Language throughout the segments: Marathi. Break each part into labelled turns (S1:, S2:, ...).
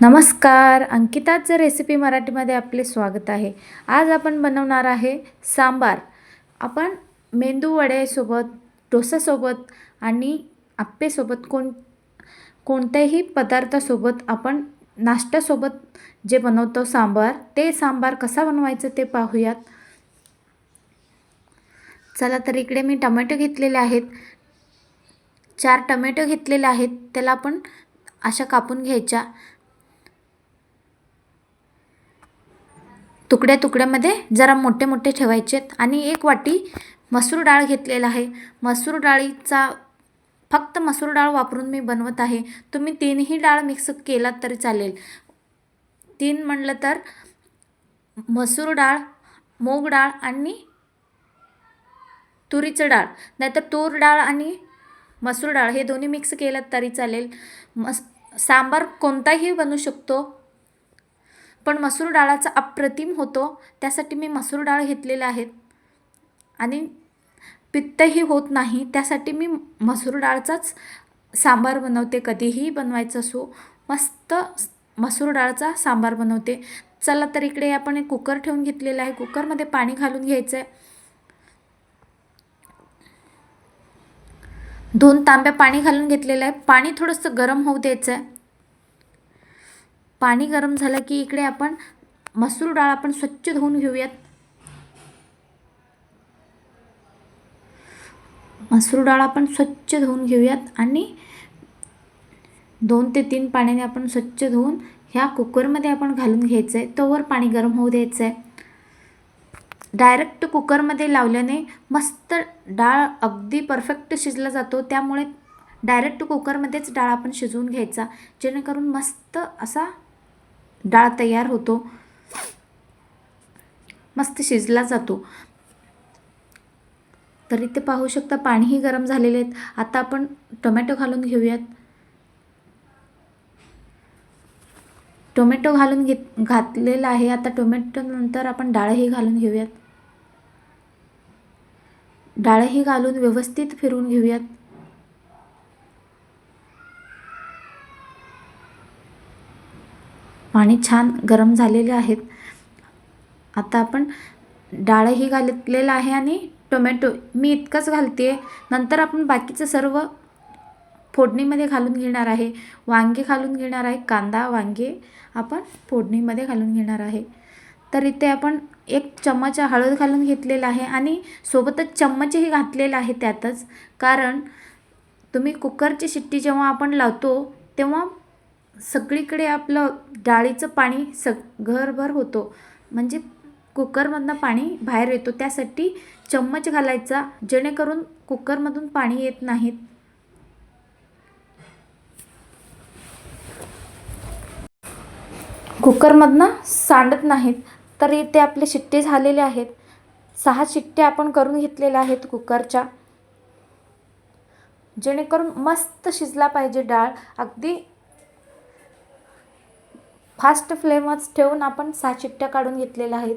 S1: नमस्कार अंकिताचं रेसिपी मराठीमध्ये आपले स्वागत आहे. आज आपण बनवणार आहे सांबार. आपण मेंदू वड्यासोबत डोसासोबत आणि आप्पेसोबत कोण कोणत्याही पदार्थासोबत आपण नाश्त्यासोबत जे बनवतो सांबार ते सांबार कसा बनवायचं ते पाहूयात. चला तर इकडे मी टमॅटो घेतलेले आहेत. चार टमॅटो घेतलेले आहेत. त्याला आपण अशा कापून घ्यायच्या. तुकड्या तुकड्यामध्ये जरा मोठे मोठे ठेवायचे आणि एक वाटी मसूर डाळ घेतलेला आहे. मसूर डाळीचा फक्त मसूर डाळ वापरून मी बनवत आहे. तुम्ही तीनही डाळ मिक्स केलात तरी चालेल. तीन म्हणलं तर मसूर डाळ मूग डाळ आणि तुरीचं डाळ. नाहीतर तूर डाळ आणि मसूर डाळ हे दोन्ही मिक्स केलं तरी चालेल. मस सांबार कोणताही बनू शकतो. पण मसूर डाळाचा अप्रतिम होतो. त्यासाठी मी मसूर डाळ घेतलेल्या आहेत. आणि पित्तही होत नाही. त्यासाठी मी मसूर डाळचाच सांबार बनवते. कधीही बनवायचं असो मस्त मसूर डाळचा सांबार बनवते. चला तर इकडे आपण एक कुकर ठेवून घेतलेला आहे. कुकरमध्ये पाणी घालून घ्यायचं आहे दोन तांब्या पाणी घालून घेतलेलं आहे. पाणी थोडंसं गरम होऊ द्यायचं आहे पाणी गरम झालं की इकडे आपण मसूर डाळ आपण स्वच्छ धुवून घेऊयात. मसूर डाळ आपण स्वच्छ धुवून घेऊयात आणि दोन ते तीन पाण्याने आपण स्वच्छ धुवून ह्या कुकरमध्ये आपण घालून घ्यायचं आहे तोवर पाणी गरम होऊ द्यायचं आहे डायरेक्ट कुकरमध्ये लावल्याने मस्त डाळ अगदी परफेक्ट शिजला जातो. त्यामुळे डायरेक्ट कुकरमध्येच डाळ आपण शिजवून घ्यायचा. जेणेकरून मस्त असा डाळ तयार होतो. मस्त शिजला जातो. तर इथे पाहू शकता पाणीही गरम झालेले आहेत. आता आपण टोमॅटो घालून घेऊयात. टोमॅटो घालून घेत घातलेला आहे. आता टोमॅटोनंतर आपण डाळही घालून घेऊयात. डाळही घालून व्यवस्थित फिरवून घेऊयात. पाणी छान गरम झालेले आहेत. आता आपण डाळही घातलेलं आहे आणि टोमॅटो मी इतकंच घालते आहे नंतर आपण बाकीचं सर्व फोडणीमध्ये घालून घेणार आहे. वांगे घालून घेणार आहे. कांदा वांगे आपण फोडणीमध्ये घालून घेणार आहे. तर इथे आपण एक चम्मच हळद घालून घेतलेला आहे आणि सोबतच चम्मचही घातलेला आहे त्यातच. कारण तुम्ही कुकरची शिट्टी जेव्हा आपण लावतो तेव्हा सगळीकडे आपलं डाळीचं पाणी सग घरभर होतो. म्हणजे कुकरमधनं पाणी बाहेर येतो. त्यासाठी चम्मच घालायचा जेणेकरून कुकरमधून पाणी येत नाहीत कुकरमधनं सांडत नाहीत तर इथे आपले शिट्टे झालेले आहेत. सहा शिट्टे आपण करून घेतलेल्या आहेत कुकरच्या. जेणेकरून मस्त शिजला पाहिजे डाळ. अगदी फास्ट फ्लेमच ठेवून आपण सहा चिट्ट्या काढून घेतलेल्या आहेत.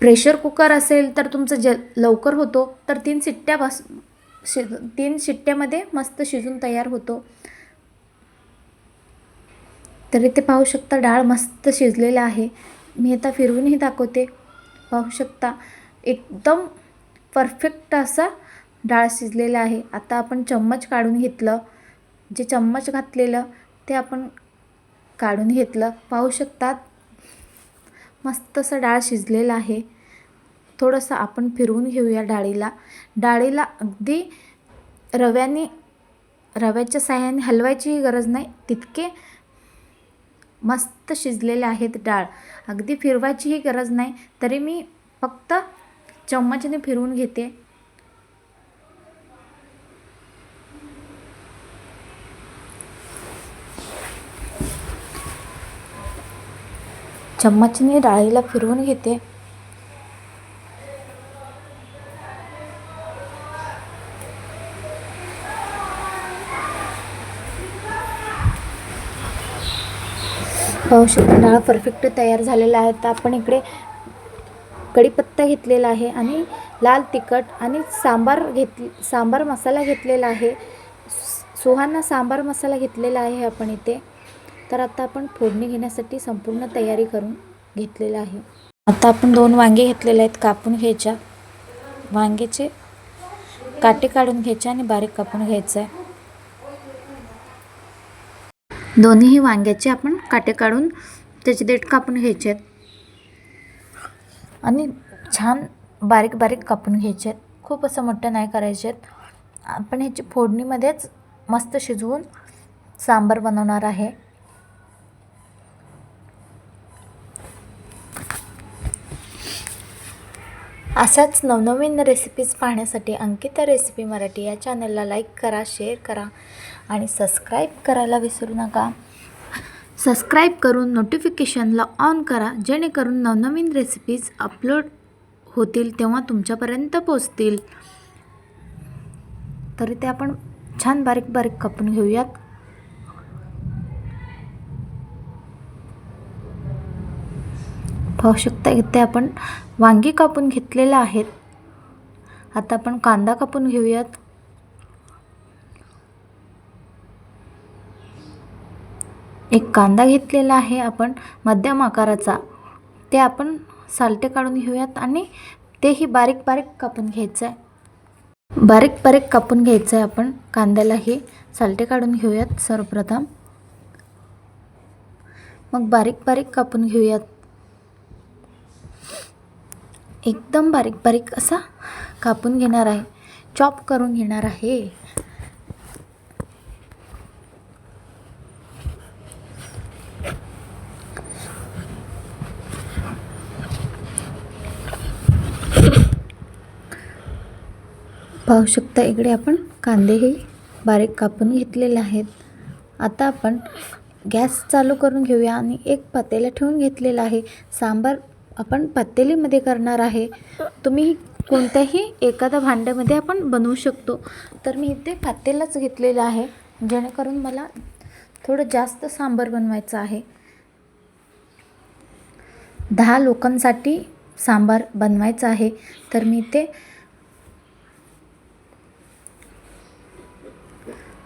S1: प्रेशर कुकर असेल तर तुमचं जल लवकर होतो तर तीन शिट्ट्या बस शि तीन शिट्ट्यामध्ये मस्त शिजून तयार होतो. तर इथे पाहू शकता डाळ मस्त शिजलेला आहे. मी आता फिरवूनही दाखवते. पाहू शकता एकदम परफेक्ट असा डाळ शिजलेला आहे. आता आपण चम्मच काढून घेतलं. जे चम्मच घातलेलं ते आपण काढून घेतलं. पाहू शकतात मस्त असं डाळ शिजलेलं आहे. थोडंसं आपण फिरवून घेऊया डाळीला. डाळीला अगदी रव्याने रव्याच्या साह्याने हलवायचीही गरज नाही. तितके मस्त शिजलेले आहेत डाळ. अगदी फिरवायचीही गरज नाही. तरी मी फक्त चम्मचने फिरवून घेते. चम्मचने डाळीला फिरवून घेते. पाहू शकतो डाळ परफेक्ट तयार झालेला आहे. तर आपण इकडे कढीपत्ता घेतलेला आहे आणि लाल तिखट आणि सांबार घेत सांबार मसाला घेतलेला आहे. सुहाना सांबार मसाला घेतलेला आहे आपण इथे. तर आता आपण फोडणी घेण्यासाठी संपूर्ण तयारी करून घेतलेलं आहे. आता आपण दोन वांगे घेतलेले आहेत कापून घ्यायच्या. वांग्याचे काटे काढून घ्यायचे आणि बारीक कापून घ्यायचं आहे. दोन्हीही वांग्याचे आपण काटे काढून त्याचे देठ कापून घ्यायचे आहेत. आणि छान बारीक बारीक कापून घ्यायचे आहेत. खूप असं मोठं नाही करायचे आहेत. आपण ह्याची फोडणीमध्येच मस्त शिजवून सांबार बनवणार आहे. अशाच नवनवीन रेसिपीज पाहण्यासाठी अंकिता रेसिपी मराठी या चॅनलला लाईक करा शेअर करा आणि सबस्क्राईब करायला विसरू नका. सबस्क्राईब करून नोटिफिकेशनला ऑन करा जेणेकरून नवनवीन रेसिपीज अपलोड होतील तेव्हा तुमच्यापर्यंत पोचतील तरी ते आपण छान बारीक बारीक कापून घेऊयात. पाहू शकता इथे आपण वांगी कापून घेतलेल्या आहेत. आता आपण कांदा कापून घेऊयात. एक कांदा घेतलेला आहे आपण मध्यम आकाराचा. ते आपण सालटे काढून घेऊयात आणि तेही बारीक बारीक कापून घ्यायचं आहे बारीक बारीक कापून घ्यायचं आहे आपण कांद्यालाही सालटे काढून घेऊयात सर्वप्रथम. मग बारीक बारीक कापून घेऊयात. एकदम बारीक बारीक असा कापून घेणार आहे. चॉप करून घेणार आहे. पाहू शकता इकडे आपण कांदेही बारीक कापून घेतलेले आहेत. आता आपण गॅस चालू करून घेऊया आणि एक पातेला ठेवून घेतलेला आहे. सांबार आपण पातेलीमध्ये करणार आहे. तुम्ही कोणत्याही एखाद्या भांड्यामध्ये आपण बनवू शकतो. तर मी इथे पातेलाच घेतलेलं आहे. जेणेकरून मला थोडं जास्त सांबार बनवायचं आहे. दहा लोकांसाठी सांबार बनवायचं आहे. तर मी इथे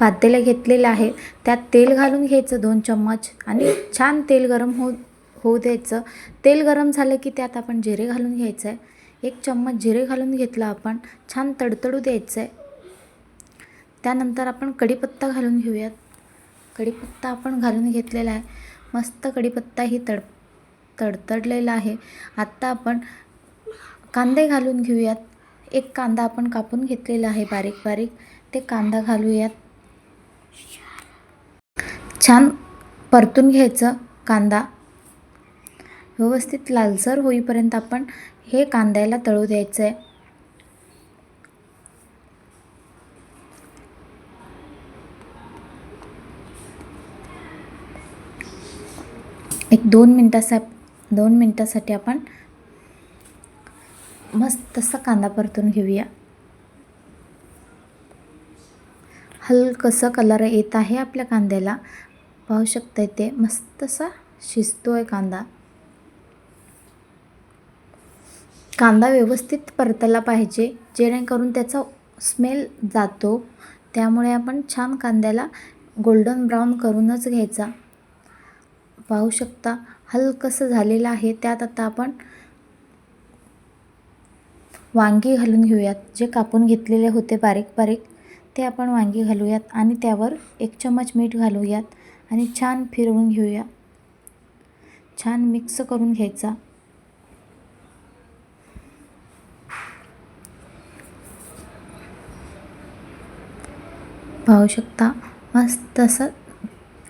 S1: पातेलं घेतलेलं आहे. त्यात तेल घालून घ्यायचं दोन चम्मच आणि छान तेल गरम होत होऊ द्यायचं. तेल गरम झालं की त्यात आपण जिरे घालून घ्यायचं आहे एक चम्मच जिरे घालून घेतलं आपण छान तडतडू द्यायचं आहे त्यानंतर आपण कढीपत्ता घालून घेऊयात. कढीपत्ता आपण घालून घेतलेला आहे. मस्त कढीपत्ताही तड तडतडलेला आहे. आत्ता आपण कांदे घालून घेऊयात. एक कांदा आपण कापून घेतलेला आहे बारीक बारीक. ते कांदा घालूयात. छान परतून घ्यायचं कांदा. व्यवस्थित लालसर होईपर्यंत आपण हे कांद्याला तळू द्यायचं आहे एक दोन मिनटासा दोन मिनटासाठी आपण मस्त तसा कांदा परतून घेऊया. हलकसं कलर येत आहे आपल्या कांद्याला. पाहू शकता ते. मस्त असा शिजतो आहे कांदा. कांदा व्यवस्थित परतला पाहिजे जेणेकरून त्याचा स्मेल जातो. त्यामुळे आपण छान कांद्याला गोल्डन ब्राऊन करूनच घ्यायचा. पाहू शकता हलकंसं झालेलं आहे त्यात आता आपण वांगी घालून घेऊयात. जे कापून घेतलेले होते बारीक बारीक ते आपण वांगी घालूयात आणि त्यावर एक चम्मच मीठ घालूयात आणि छान फिरवून घेऊया. छान मिक्स करून घ्यायचा. पाहू शकता. मस्त असं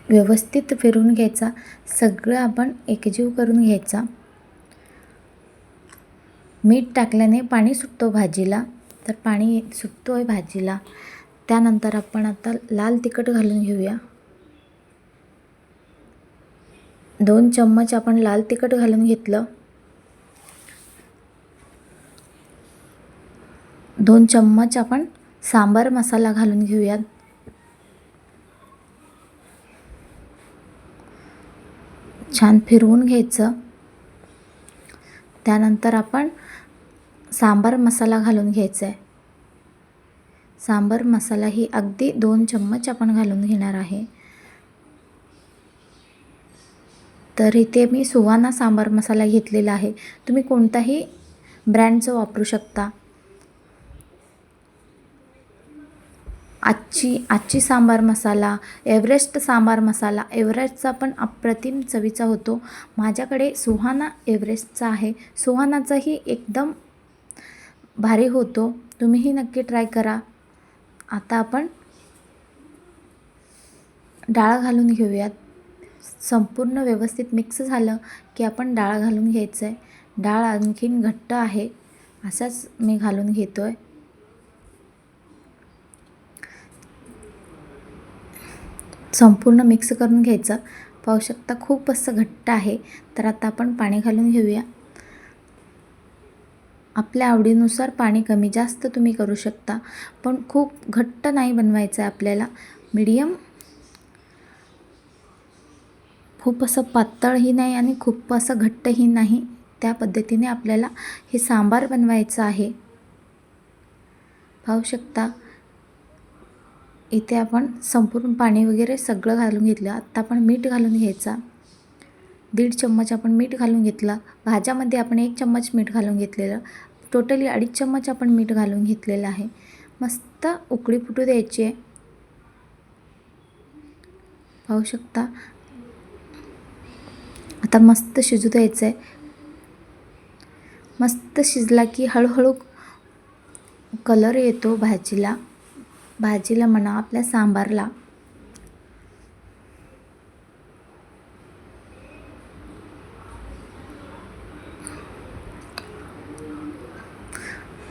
S1: व्यवस्थित फिरून घ्यायचा. सगळं आपण एकजीव करून घ्यायचा. मीठ टाकल्याने पाणी सुटतो भाजीला. तर पाणी सुटतो आहे भाजीला. त्यानंतर आपण आता लाल तिखट घालून घेऊया. दोन चम्मच आपण लाल तिखट घालून घेतलं. दोन चम्मच आपण सांबार मसाला घालून घेऊयात. छान फिरवून घ्यायचं. त्यानंतर आपण सांबार मसाला घालून घ्यायचा आहे सांबार मसाला ही अगदी दोन चम्मच आपण घालून घेणार आहे. तर इथे मी सुवाना सांबार मसाला घेतलेला आहे. तुम्ही कोणताही ब्रँडचं वापरू शकता. आजची आजची सांबार मसाला एव्हरेस्ट सांबार मसाला एव्हरेस्टचा पण अप्रतिम चवीचा होतो. माझ्याकडे सुहाना एव्हरेस्टचा आहे. सुहानाचाही एकदम भारी होतो. तुम्हीही नक्की ट्राय करा. आता आपण डाळ घालून घेऊयात. संपूर्ण व्यवस्थित मिक्स झालं की आपण डाळ घालून घ्यायचं आहे डाळ आणखीन घट्ट आहे. असाच मी घालून घेतो आहे संपूर्ण मिक्स करून घ्यायचं. पाहू शकता खूप असं घट्ट आहे. तर आता आपण पाणी घालून घेऊया. आपल्या आवडीनुसार पाणी कमी जास्त तुम्ही करू शकता. पण खूप घट्ट नाही बनवायचं आहे आपल्याला. मीडियम. खूप असं पातळही नाही आणि खूप असं घट्टही नाही. त्या पद्धतीने आपल्याला हे सांबार बनवायचं आहे. पाहू शकता. इथे आपण संपूर्ण पाणी वगैरे सगळं घालून घेतलं. आत्ता आपण मीठ घालून घ्यायचा. दीड चम्मच आपण मीठ घालून घेतला. भाज्यामध्ये आपण एक चम्मच मीठ घालून घेतलेलं. टोटली अडीच चम्मच आपण मीठ घालून घेतलेलं आहे. मस्त उकळी फुटू द्यायची आहे. पाहू शकता? आता मस्त शिजू द्यायचं आहे. मस्त शिजला की हळूहळू कलर येतो भाजीला. भाजीला म्हणा आपल्या सांबारला.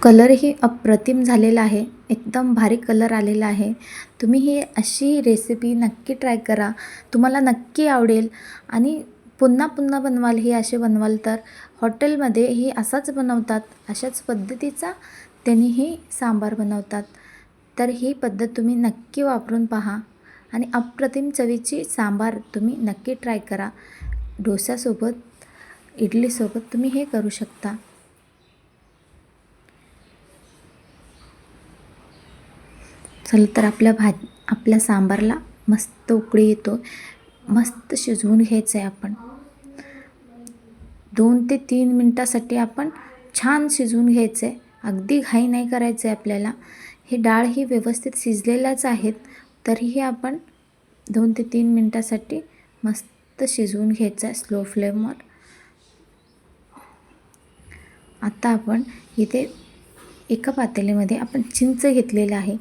S1: कलरही अप्रतिम झालेला आहे. एकदम भारी कलर आलेला आहे. तुम्ही ही अशी रेसिपी नक्की ट्राय करा. तुम्हाला नक्की आवडेल. आणि पुन्हा पुन्हा बनवाल हे असे बनवाल तर हॉटेलमध्ये ही असाच बनवतात. अशाच पद्धतीचा त्यांनी ही सांबार बनवतात. तर ही पद्धत तुम्ही नक्की वापरून पहा आणि अप्रतिम चवीची सांबार तुम्ही नक्की ट्राय करा. डोस्यासोबत इडलीसोबत तुम्ही हे करू शकता. चला तर आपल्या भाज आपल्या सांबारला मस्त उकळी येतो. मस्त शिजवून घ्यायचं आहे आपण. दोन ते तीन मिनटासाठी आपण छान शिजवून घ्यायचं आहे अगदी घाई नाही करायचं आहे आपल्याला. हे डाळ ही व्यवस्थित शिजलेल्याच आहेत तरीही आपण दोन ते तीन मिनटासाठी मस्त शिजवून घ्यायचं आहे स्लो फ्लेमवर आता आपण इथे एका पातेलीमध्ये आपण चिंच घेतलेलं आहे.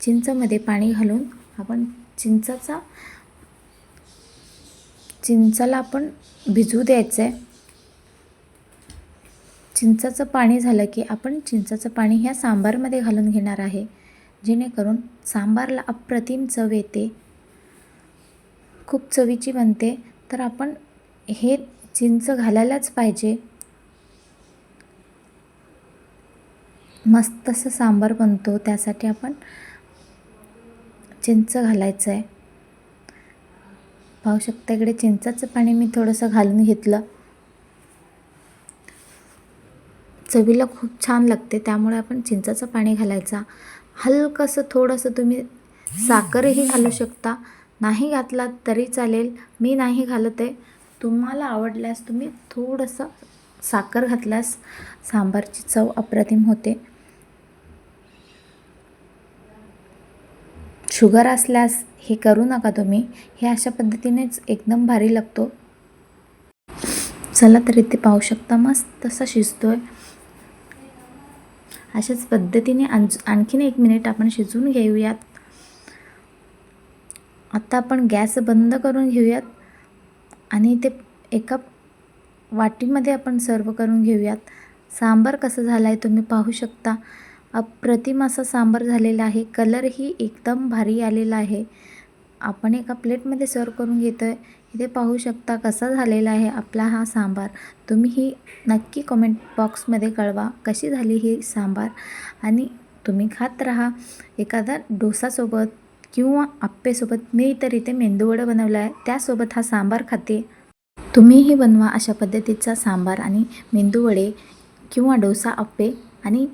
S1: चिंचमध्ये पाणी घालून आपण चिंचाचा चिंचाला आपण भिजू द्यायचं आहे चिंचाचं पाणी झालं की आपण चिंचाचं पाणी ह्या सांबारमध्ये घालून घेणार आहे. जेणेकरून सांबारला अप्रतिम चव येते. खूप चवीची बनते. तर आपण हे चिंच घालायलाच पाहिजे. मस्त असं सांबार बनतो. त्यासाठी आपण चिंच घालायचं आहे पाहू शकता इकडे चिंचाचं पाणी मी थोडंसं घालून घेतलं. चवीला खूप छान लागते त्यामुळे आपण चिंचाचं पाणी घालायचा. हलकंसं थोडंसं तुम्ही साखरही घालू शकता. नाही घातलात तरी चालेल. मी नाही घालत. आहे तुम्हाला आवडल्यास तुम्ही थोडंसं साखर घातल्यास सांबारची चव अप्रतिम होते. शुगर असल्यास हे करू नका तुम्ही. हे अशा पद्धतीनेच एकदम भारी लागतो. चला तर इथे पाहू शकता मस्त तसा शिजतो आहे अशाच पद्धतीने आणखीन एक मिनिट आपण शिजवून घेऊयात. आता आपण गॅस बंद करून घेऊयात आणि ते एका वाटीमध्ये आपण सर्व करून घेऊयात. सांबार कसं झाला आहे तुम्ही पाहू शकता. अप्रतिम असा सांबार झालेला आहे. कलरही एकदम भारी आलेला आहे. आपण एका प्लेटमध्ये सर्व करून घेतो आहे इथे पाहू शकता कसा झालेला आहे आपला हा सांबार. तुम्हीही नक्की कमेंट बॉक्समध्ये कळवा कशी झाली ही सांबार. आणि तुम्ही खात राहा. एखादा डोसासोबत किंवा आप्पेसोबत मी तर इथे मेंदूवडं बनवलं आहे त्यासोबत हा सांबार खाते. तुम्हीही बनवा अशा पद्धतीचा सांबार आणि मेंदूवडे किंवा डोसा आप्पे आणि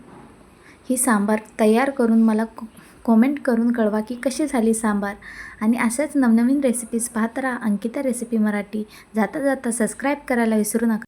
S1: ही सांबार तयार करून मला कॉमेंट करून कळवा की कशी झाली सांबार. आणि अशाच नवनवीन रेसिपीज पाहत राहा. अंकिता रेसिपी मराठी. जाता जाता सबस्क्राईब करायला विसरू नका.